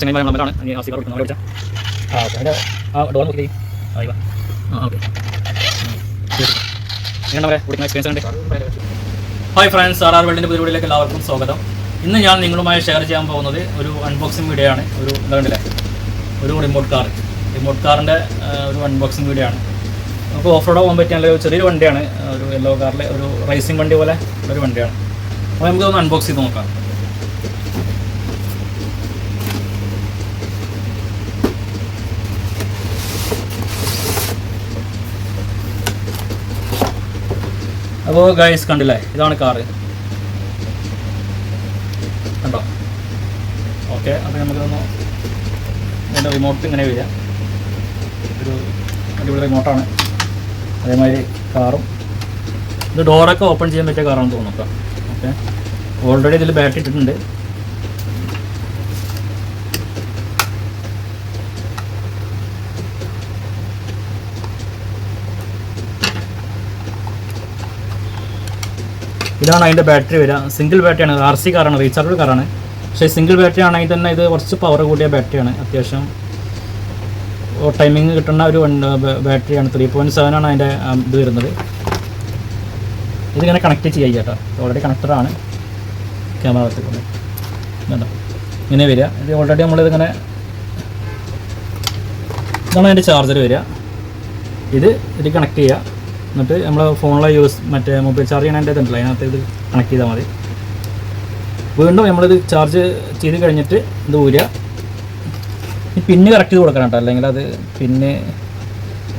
കൊടുക്കുന്നത് അവിടെ ആ ഓക്കെ. അതിന്റെ ആ ഡോർ നോക്കി ആ ഇവ ആ ഓക്കെ. എങ്ങനെ ഓടിക്കുന്ന എക്സ്പീരിയൻസ് ഉണ്ട് ഹായ് ഫ്രണ്ട്സ് ആർ ആർ വേൾഡിന്റെ പരിപാടിയിലേക്ക് എല്ലാവർക്കും സ്വാഗതം. ഇന്ന് ഞാൻ നിങ്ങളുമായി ഷെയർ ചെയ്യാൻ പോകുന്നത് ഒരു അൺബോക്സിംഗ് വീഡിയോ ആണ്. ഒരു എന്താ ഒരു റിമോട്ട് കാർ റിമോട്ട് കാറിന്റെ ഒരു അൺബോക്സിംഗ് വീഡിയോ ആണ്. നമുക്ക് ഓഫ് റോഡ് പോകാൻ പറ്റിയ ഒരു ചെറിയൊരു വണ്ടിയാണ്. ഒരു യെല്ലോ കാറിലെ ഒരു റേസിംഗ് വണ്ടി പോലെ ഒരു വണ്ടിയാണ്. അപ്പോൾ നമുക്ക് ഒന്ന് അൺബോക്സ് ചെയ്ത് നോക്കാം. അപ്പോൾ ഗൈസ് കണ്ടില്ലേ? ഇതാണ് കാറ് കണ്ടോ? ഓക്കെ അപ്പോൾ നമുക്കൊന്ന് ഇതിന്റെ റിമോട്ട് ഇങ്ങനെ വരിക. ഒരു അടിപൊളി റിമോട്ടാണ് അതേമാതിരി കാറും ഇത് ഡോറൊക്കെ ഓപ്പൺ ചെയ്യാൻ പറ്റിയ കാറാണെന്ന് തോന്നുന്നു ഓക്കെ ഓൾറെഡി ഇതിൽ ബാറ്ററി ഇട്ടിട്ടുണ്ട്. ഇതാണ് അതിന്റെ ബാറ്ററി വരിക. സിംഗിൾ ബാറ്ററിയാണ് ആർ സി കാറാണ് റീചാർജ് കാറാണ് പക്ഷേ സിംഗിൾ ബാറ്ററി ആണെങ്കിൽ തന്നെ ഇത് കുറച്ച് പവർ കൂടിയ ബാറ്ററിയാണ് അത്യാവശ്യം ടൈമിങ് കിട്ടുന്ന ഒരു ബാറ്ററിയാണ് ത്രീ പോയിന്റ് ആണ്. അതിന്റെ ഇത് വരുന്നത്. ഇതിങ്ങനെ കണക്ട് ചെയ്യാം കേട്ടോ ഓൾറെഡി കണക്ടറാണ് ക്യാമറ വെച്ചിട്ടുണ്ട് വേണ്ട ഇങ്ങനെ വരിക. ഇത് ഓൾറെഡി നമ്മളിതിങ്ങനെ ഇതാണ് അതിന്റെ ചാർജർ വരിക. ഇത് ഇത് കണക്ട് ചെയ്യുക എന്നിട്ട് നമ്മൾ ഫോണിലെ യൂസ് മറ്റേ മൊബൈൽ ചാർജ് ചെയ്യണതിന്റെ ഇതുണ്ടല്ലോ അതിനകത്ത് ഇത് കണക്ട് ചെയ്താൽ മതി. വീണ്ടും നമ്മളിത് ചാർജ് ചെയ്ത് കഴിഞ്ഞിട്ട് ഇത് ഊരുക ഈ പിന്ന് കറക്റ്റ് ചെയ്ത് കൊടുക്കണം കേട്ടോ അല്ലെങ്കിൽ അത് പിന്നെ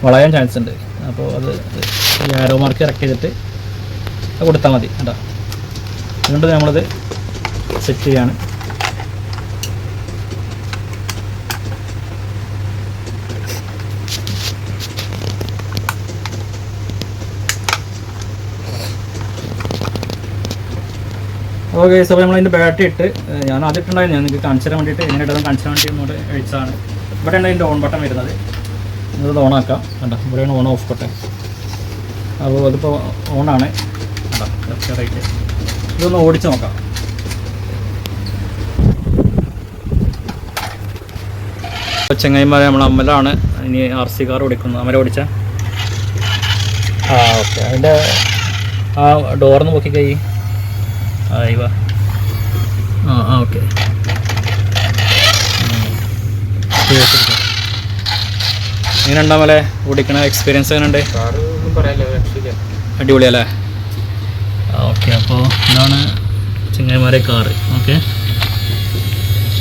വളയാൻ ചാൻസ് ഉണ്ട്. അപ്പോൾ അത് ഈ ആരോ മാർക്ക് കറക്റ്റ് ചെയ്തിട്ട് കൊടുത്താൽ മതി കേട്ടോ. വീണ്ടും നമ്മളിത് സെറ്റ് ചെയ്യാണ്. ഓക്കെ സോ നമ്മൾ അതിന്റെ ബാറ്ററി ഇട്ട് ഞാൻ ആദ്യം ഇട്ടുണ്ടായിരുന്നു ഞാൻ നിങ്ങൾക്ക് കാണിച്ചു വേണ്ടിയിട്ട് എങ്ങനെ ഇടാൻ കാണിച്ചു വേണ്ടി ഇങ്ങോട്ട് അഴിച്ചാണ് ഇവിടെയാണ് അതിന്റെ ഓൺ ബട്ടൺ വരുന്നത്. ഇത് ഓൺ ആക്കാം. കണ്ടോ? ഇവിടെയാണ് ഓൺ ഓഫ് ബട്ടൺ അപ്പോൾ അതിപ്പോൾ ഓണാണ് കണ്ടോ? ലെഫ്റ്റ് റൈറ്റ് ഇതൊന്ന് ഓടിച്ച് നോക്കാം. ചെങ്ങൈമാരെ നമ്മൾ അമ്മലാണ്. ഇനി ആർ സി കാർ ഓടിക്കുന്നത്. അമ്മല ഓടിച്ച? ആ ഓക്കെ അതിന്റെ ആ ഡോർന്ന് നോക്കി കൈ va. Ah, ah ok. എങ്ങനെ ഉണ്ടാമല്ലേ ഓടിക്കണ എക്സ്പീരിയൻസ് എങ്ങനെയുണ്ട്? അടിപൊളിയല്ലേ? ഓക്കെ അപ്പോൾ ഇതാണ് ചെങ്ങന്മാരെ കാറ് ഓക്കെ.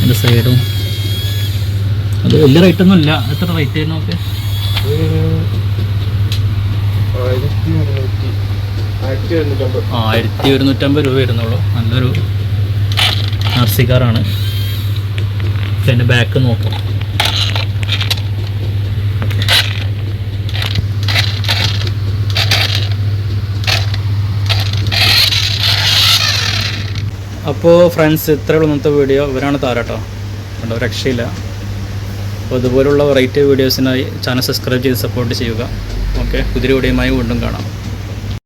എന്റെ സൈഡും അത് വലിയ റേറ്റ് ഒന്നും ഇല്ല എത്ര റേറ്റ് ആയിരുന്നു ഓക്കെ? ആയിരത്തി ഒരുന്നൂറ്റമ്പത് രൂപ വരുന്നുള്ളൂ. നല്ലൊരു ആർ സി കാറാണ് അതിന്റെ ബാക്ക് നോക്കാം. അപ്പോൾ ഫ്രണ്ട്സ് ഇത്രയുള്ള ഇന്നത്തെ വീഡിയോ ഇവരാണ് താരാട്ടോ കണ്ടോ രക്ഷയില്ല. അപ്പോൾ ഇതുപോലുള്ള വെറൈറ്റി വീഡിയോസിനായി ചാനൽ സബ്സ്ക്രൈബ് ചെയ്ത് സപ്പോർട്ട് ചെയ്യുക. ഓക്കെ വീഡിയോയുമായി വീണ്ടും കാണാം.